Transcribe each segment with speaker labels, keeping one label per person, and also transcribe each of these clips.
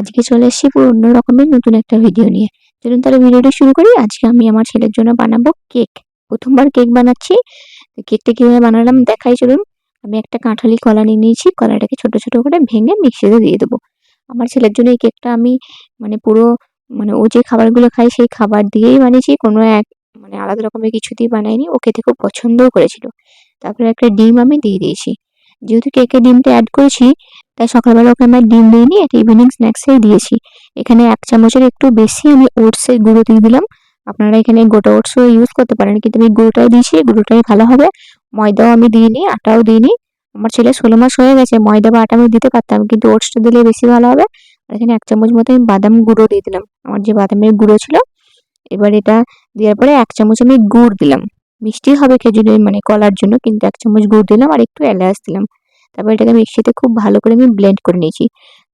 Speaker 1: আজকে চলে এসেছি পুরো অন্য রকমের নতুন একটা ভিডিও নিয়ে। চলুন তাহলে ভিডিওটা শুরু করি। আজকে আমি আমার ছেলের জন্য বানাবো কেক। প্রথমবার কেক বানাচ্ছি। কেকটা কীভাবে বানালাম দেখাই, চলুন। আমি একটা কাঁঠালি কলা নিয়ে নিয়েছি। কলাটাকে ছোট ছোট করে ভেঙে মিক্সিতে দিয়ে দেবো। আমার ছেলের জন্য এই কেকটা আমি মানে পুরো মানে ও যে খাবারগুলো খায়, সেই খাবার দিয়েই বানিয়েছি। কোনো এক মানে আলাদা রকমের কিছু দিয়ে বানাইনি। ও খেতে খুব পছন্দও করেছিল। তারপরে একটা ডিম আমি দিয়ে দিয়েছি। যেহেতু কেকে ডিমটা অ্যাড করেছি তাই সকালবেলা ওকে আমার ডিম দিইনি একটা ইভিনিং স্ন্যাক্সেই দিয়েছি। এখানে এক চামচের একটু বেশি আমি ওটসের গুঁড়ো দিয়ে দিলাম। আপনারা এখানে গোটা ওটসও ইউজ করতে পারেন, কিন্তু আমি গুঁড়োটাই দিয়েছি, গুঁড়োটাই ভালো হবে। ময়দাও আমি দিইনি, আটাও দিইনি। আমার ছেলে ষোলো মাস হয়ে গেছে, ময়দা বা আটা আমি দিতে পারতাম, কিন্তু ওটসটা দিলে বেশি ভালো হবে। আর এখানে এক চামচ মতো আমি বাদাম গুঁড়ো দিয়ে দিলাম, আমার যে বাদামের গুঁড়ো ছিল। এবার এটা দেওয়ার পরে এক চামচ আমি গুড় দিলাম। মিষ্টি হবে খেজুরের মানে কলার জন্য, কিন্তু এক চামচ গুড় দিলাম আর একটু এলাচ দিলাম। তারপর এটাকে মিক্সিতে খুব ভালো করে আমি ব্লেন্ড করে নিয়েছি।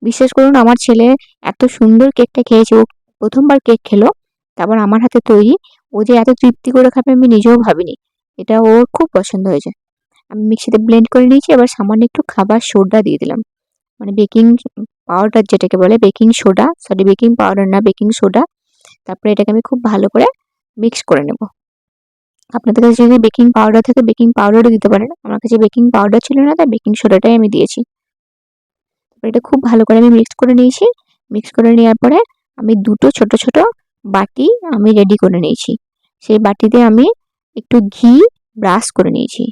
Speaker 1: বিশ্বাস করুন, আমার ছেলে এত সুন্দর কেকটা খেয়েছে, ও প্রথমবার কেক খেলো, তারপর আমার হাতে তৈরি, ও যে এত তৃপ্তি করে খাবে আমি নিজেও ভাবিনি। এটা ওর খুব পছন্দ হয়েছে। আমি মিক্সিতে ব্লেন্ড করে নিয়েছি, এবার সামান্য একটু খাবার সোডা দিয়ে দিলাম। মানে বেকিং পাউডার যেটাকে বলে, baking soda sorry baking powder না, বেকিং সোডা। তারপরে এটাকে আমি খুব ভালো করে মিক্স করে নেব। আপনাদের কাছে যদি বেকিং পাউডার থাকে বেকিং পাউডারও দিতে পারেন। আমার কাছে বেকিং পাউডার ছিল না, তাই বেকিং সোডাটাই আমি দিয়েছি। তারপরে এটা খুব ভালো করে আমি মিক্স করে নিয়েছি। মিক্স করে নেওয়ার পরে আমি দুটো ছোট ছোট বাটি আমি রেডি করে নিয়েছি। সেই বাটিতে আমি একটু ঘি ব্রাশ করে নিয়েছি।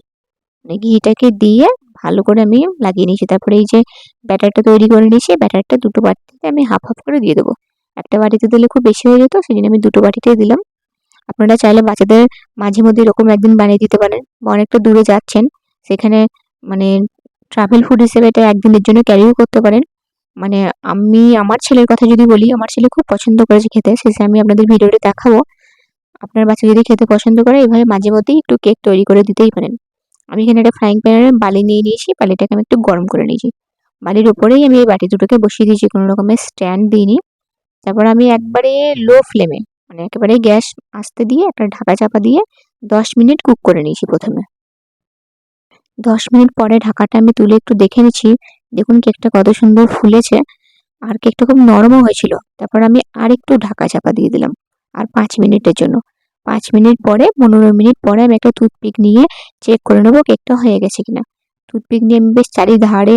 Speaker 1: মানে ঘিটাকে দিয়ে ভালো করে আমি লাগিয়ে নিয়েছি। তারপরে এই যে ব্যাটারটা তৈরি করে নিয়েছি ব্যাটারটা দুটো বাটিতে আমি হাফ হাফ করে দিয়ে দেবো। একটা বাটিতে দিলে খুব বেশি হয়ে যেত সেই জন্য আমি দুটো বাটিতে দিলাম। আপনারা চাইলে বাচ্চাদের মাঝে মধ্যে এরকম একদিন বানিয়ে দিতে পারেন। অনেকটা দূরে যাচ্ছেন। সেখানে মানে ট্রাভেল ফুড হিসেবে এটা একদিনের জন্য ক্যারিও করতে পারেন। মানে আমি, আমার ছেলের কথা যদি বলি, আমার ছেলে খুব পছন্দ করেছে খেতে। শেষে আমি আপনাদের ভিডিওটি দেখাবো। আপনার বাচ্চা যদি খেতে পছন্দ করে, এভাবে মাঝে মধ্যেই একটু কেক তৈরি করে দিতেই পারেন। আমি এখানে একটা ফ্রাইং প্যানের বালি নিয়ে নিয়েছি। বালিটাকে আমি একটু গরম করে নিয়েছি। বালির উপরেই আমি এই বাটি দুটোকে বসিয়ে দিয়েছি। কোনো রকমের স্ট্যান্ড দিইনি। তারপর আমি একবারে লো ফ্লেমে মানে একেবারে গ্যাস আসতে দিয়ে একটা ঢাকা চাপা দিয়ে দশ মিনিট কুক করে নিয়েছি প্রথমে। দশ মিনিট পরে ঢাকাটা আমি তুলে একটু দেখে নিচ্ছি। দেখুন কেকটা কত সুন্দর ফুলেছে আর কেকটা খুব নরমও হয়েছিল। তারপর আমি আর একটু ঢাকা চাপা দিয়ে দিলাম আর পাঁচ মিনিটের জন্য। পাঁচ মিনিট পরে, পনেরো মিনিট পরে আমি একটা টুথপিক নিয়ে চেক করে নেব কেকটা হয়ে গেছে কিনা। টুথপিক নিয়ে আমি বেশ চারিধারে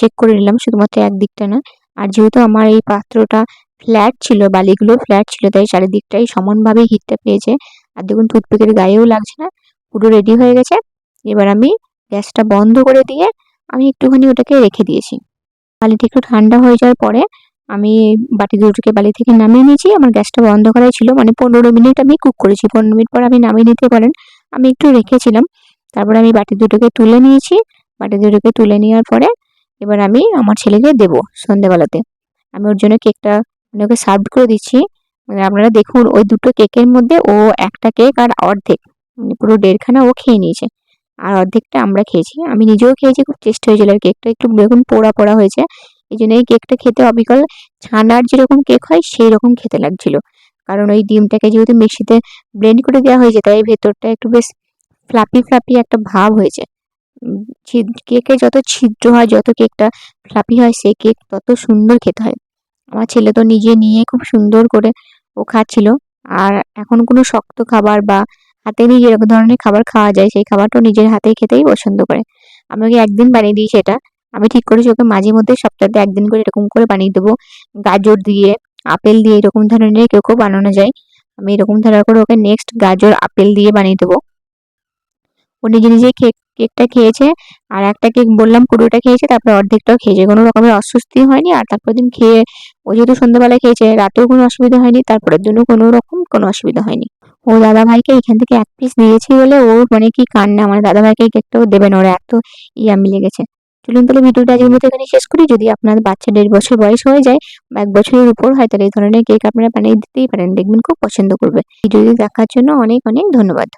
Speaker 1: চেক করে নিলাম, শুধুমাত্র একদিকটা না। আর যেহেতু আমার এই পাত্রটা ফ্ল্যাট ছিল, বালিগুলো ফ্ল্যাট ছিল, তাই চারিদিকটাই সমানভাবে হিটটা পেয়েছে। আর দেখুন, টুথপিকের গায়েও লাগছে না, পুরো রেডি হয়ে গেছে। এবার আমি গ্যাসটা বন্ধ করে দিয়ে আমি একটুখানি ওটাকে রেখে দিয়েছি। বালিটা একটু ঠান্ডা হয়ে যাওয়ার পরে আমি বাটি দুটোকে বালি থেকে নামিয়ে নিয়েছি। আমার গ্যাসটা বন্ধ করাই ছিল মানে পনেরো মিনিট আমি কুক করেছি। পনেরো মিনিট পর আমি নামিয়ে নিতে পারেন আমি একটু রেখেছিলাম। তারপরে আমি বাটি দুটোকে তুলে নিয়েছি। বাটি দুটোকে তুলে নেওয়ার পরে এবার আমি আমার ছেলেকে দেবো সন্ধেবেলাতে। আমি ওর জন্য কেকটা মানে ওকে সার্ভ করে দিচ্ছি। মানে আপনারা দেখুন, ওই দুটো কেকের মধ্যে ও একটা কেক আর অর্ধেক। মানে পুরো দেড়খানা ও খেয়ে নিয়েছে। আর অর্ধেকটা আমরা খেয়েছি। আমি নিজেও খেয়েছি, খুব টেস্ট হয়েছিল আর কেকটা একটু দেখুন, পোড়া পোড়া হয়েছে। এই জন্য এই কেকটা খেতে অবিকল ছানার যেরকম কেক হয় সেই রকম খেতে লাগছিল। কারণ ওই ডিমটাকে যেহেতু মিক্সিতে ব্লেন্ড করে দেওয়া হয়েছে, তাই ভেতরটা একটু বেশ ফ্লাপি ফ্লাপি একটা ভাব হয়েছে। কেকে যত ছিদ্র হয়, যত কেকটা ফ্লাপি হয়, সেই কেক তত সুন্দর খেতে হয়। আমার ছেলে তো নিজে নিয়ে খুব সুন্দর করে ও খাচ্ছিল। আর এখন কোনো শক্ত খাবার বা হাতে নিয়ে যেরকম ধরনের খাবার খাওয়া যায়, সেই খাবারটাও নিজের হাতে খেতেই পছন্দ করে। আমি ওকে একদিন বানিয়ে দিই সেটা। আমি ঠিক করেছি ওকে মাঝে মধ্যে সপ্তাহে একদিন করে এরকম করে বানিয়ে দেবো। গাজর দিয়ে আপেল দিয়ে এরকম ধরনের কেকও বানানো যায়। আমি এরকম ধরনের করে ওকে নেক্সট গাজর, আপেল দিয়ে বানিয়ে দেবো। ও নিজে নিজে কেক কেকটা খেয়েছে, আর একটা কেক বললাম পুরোটা খেয়েছে, তারপরে অর্ধেকটাও খেয়েছে। কোনো রকমের অস্বস্তি হয়নি, আর তারপর দিন খেয়ে ও যেহেতু সন্ধ্যাবেলা খেয়েছে, রাতেও কোনো অসুবিধা হয়নি, তারপরের দিনও কোনো রকম কোনো অসুবিধা হয়নি। ও দাদা ভাইকে এখান থেকে এক পিস দিয়েছি বলে ও মানে কি কান্না মানে দাদা ভাইকে কেকটাও দেবেন ওরা এত ইয়ামি লেগেছে চলুন তাহলে ভিডিওটা আজকের মতো এখানে শেষ করি। যদি আপনার বাচ্চা দেড় বছর বয়স হয়ে যায় বা এক বছরের উপর হয়, তাহলে এই ধরনের কেক আপনারা বানিয়ে দিতেই পারেন, দেখবেন খুব পছন্দ করবে। ভিডিওটি দেখার জন্য অনেক অনেক ধন্যবাদ।